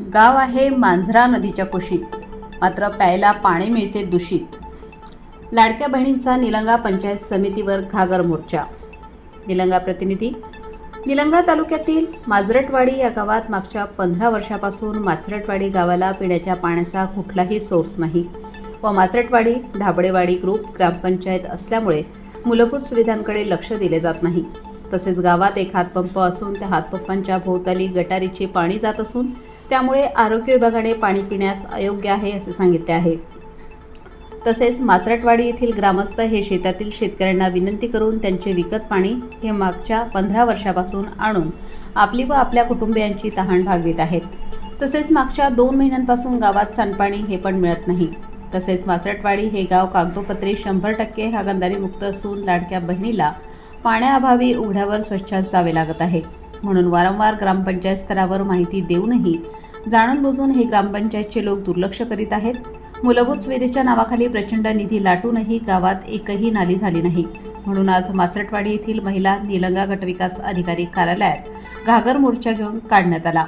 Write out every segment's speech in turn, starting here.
गाव आहे मांजरा नदीच्या कुशीत. मात्र प्यायला पाणी मिळते दूषित. लाडक्या बहिणींचा निलंगा पंचायत समितीवर घागर मोर्चा. निलंगा प्रतिनिधी निलंगा तालुक्यातील माजरटवाडी या गावात मागच्या पंधरा वर्षापासून माजरटवाडी गावाला पिण्याच्या पाण्याचा कुठलाही सोर्स नाही व माजरटवाडी ढाबळेवाडी ग्रुप ग्रामपंचायत असल्यामुळे मूलभूत सुविधांकडे लक्ष दिले जात नाही. तसेच गावात एक हातपंप असून त्या हातपंपांच्या भोवताली गटारीचे पाणी जात असून त्यामुळे आरोग्य विभागाने पाणी पिण्यास अयोग्य आहे असे सांगितले आहे. तसेच माचरटवाडी येथील ग्रामस्थ हे शेतातील शेतकऱ्यांना विनंती करून त्यांचे विकत पाणी हे मागच्या पंधरा वर्षापासून आणून आपली व आपल्या कुटुंबियांची तहान भागवित आहेत. तसेच मागच्या दोन महिन्यांपासून गावात सांडपाणी हे पण मिळत नाही. तसेच माचरटवाडी हे गाव कागदोपत्री शंभर टक्के हागंदारी मुक्त असून लाडक्या बहिणीला पाण्याअभावी उघड्यावर स्वच्छास जावे लागत आहे. म्हणून वारंवार ग्रामपंचायत स्तरावर माहिती देऊनही जाणून बुजून हे ग्रामपंचायतचे लोक दुर्लक्ष करीत आहेत. मूलभूत सुविधेच्या नावाखाली प्रचंड निधी लाटूनही गावात एकही नाली झाली नाही. म्हणून आज माचरटवाडी येथील महिला निलंगा गटविकास अधिकारी कार्यालयात घागर मोर्चा घेऊन काढण्यात आला.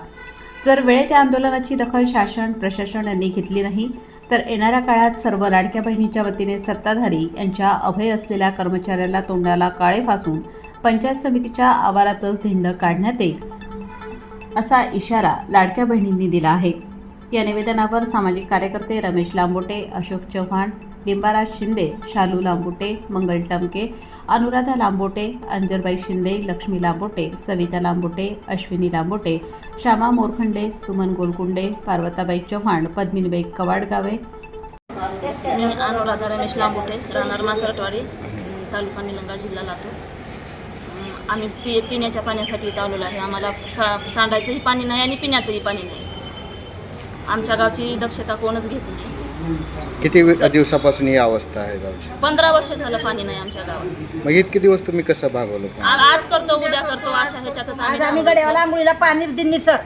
जर वेळेत या आंदोलनाची दखल शासन प्रशासन यांनी घेतली नाही तर येणाऱ्या काळात सर्व लाडक्या बहिणीच्या वतीने सत्ताधारी यांच्या अभय असलेल्या कर्मचाऱ्याला तोंडाला काळे फासून पंचायत समितीच्या आवारातच धिंड काढण्यात येईल असा इशारा लाडक्या बहिणींनी दिला आहे. या निवेदनावर सामाजिक कार्यकर्ते रमेश लांबोटे अशोक चव्हाण लिंबाराज शिंदे शालू लांबोटे मंगल टमके अनुराधा लांबोटे अंजरबाई शिंदे लक्ष्मी लांबोटे सविता लांबोटे अश्विनी लांबोटे श्यामा मोरखंडे सुमन गोलकुंडे पार्वताबाई चव्हाण पद्मिनीबाई कवाडगावे. मी अनुराधा रमेश लांबोटे राहणार मासरटवाडी तालुका निलंगा जिल्हा लातूर. आम्ही पि पिण्याच्या पाण्यासाठी इथं आलेलो आहे आम्हाला सा सांडायचंही पाणी नाही आणि पिण्याचंही पाणी नाही आमच्या गावची दक्षता कोणच घेत नाही किती वे- दिवसापासून ही अवस्था आहे गावची पंधरा वर्ष झालं पाणी नाही आमच्या गावात मग इतके दिवस तुम्ही कसं भागवलं पण? आ- आज करतो उद्या करतो अशा ह्याच्यातच आज आम्ही. गड्यावाला आंघोळीला पाणीच दिली सर.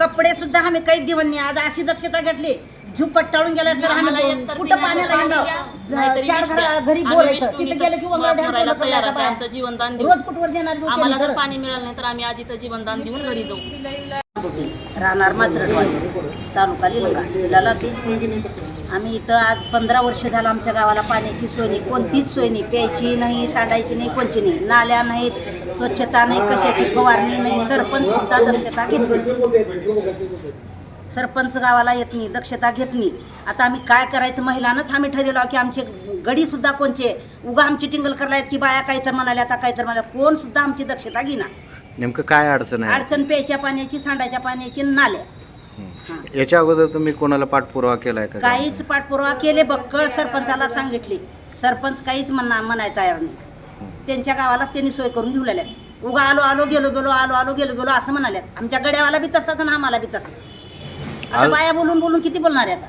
कपडे सुद्धा आम्ही काहीच घेऊन नाही. आज अशी दक्षता घेतली. जीव कट्टाळून गेला सर आम्हाला आम्ही कुठं पाण्याला नाहीतरी चार. घरा पिऊन तिथे गेलं की. आमचं जीवनदान देऊ. रोज कुठवर देणार आम्हाला जर. पाणी मिळालं नाही तर आम्ही आज इथं जीवनदान देऊन घरी जाऊ. राहणार माजरटवाडी तालुका लिलंगा जिल्हा आम्ही इथं आज पंधरा वर्ष झालं आमच्या गावाला पाण्याची सोय नाही. कोणतीच सोय नाही. प्यायची नाही सांडायची नाही कोणची नाही. नाल्या नाहीत स्वच्छता नाही कशाची फवारणी नाही. सरपंच सुद्धा दक्षता घेत नाही. सरपंच गावाला येत नाही दक्षता घेत नाही. आता आम्ही काय करायचं? महिलांनाच आम्ही ठरवलं की आमचे गडी सुद्धा कोणचे? उगा आमची टिंगल करायला की बाया काही तर म्हणाल्या आता काही तर म्हणाल्या. कोण सुद्धा आमची दक्षता घेणार नेमकं काय अडचण आहे? अडचण प्यायच्या पाण्याची सांडायच्या पाण्याची नाल्या. याच्या अगोदर तुम्ही कोणाला पाठपुरावा केलाय का? काहीच पाठपुरावा केले बक्कळ सरपंचाला सांगितले. सरपंच काहीच म्हणा म्हणाय तयार नाही. त्यांच्या गावालाच त्यांनी सोय करून घेऊलेल्या उगा आलो आलो गेलो गेलो आलो आलो गेलो गेलो असं म्हणाल्यात. आमच्या गड्यावाला बी तसाच आणि आम्हाला बी तसंच. आता आज- बाया बोलून बोलून किती बोलणार आहे आता?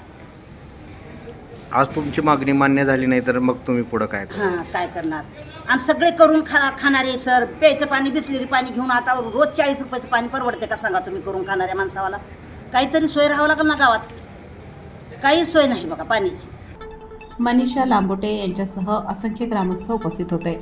आज तुमची मागणी मान्य झाली नाही तर मग तुम्ही पुढं काय हां काय करणार? आणि सगळे करून खा खाणारे सर प्यायचं पाणी बिसलेरी पाणी घेऊन आता रोज चाळीस रुपयाचं पाणी परवडते का सांगा तुम्ही करून खाणाऱ्या माणसावाला? काहीतरी सोय राहावं लागेल ना गावात. काहीच सोय नाही बघा पाण्याची. मनीषा लांबोटे यांच्यासह असंख्य ग्रामस्थ उपस्थित होते.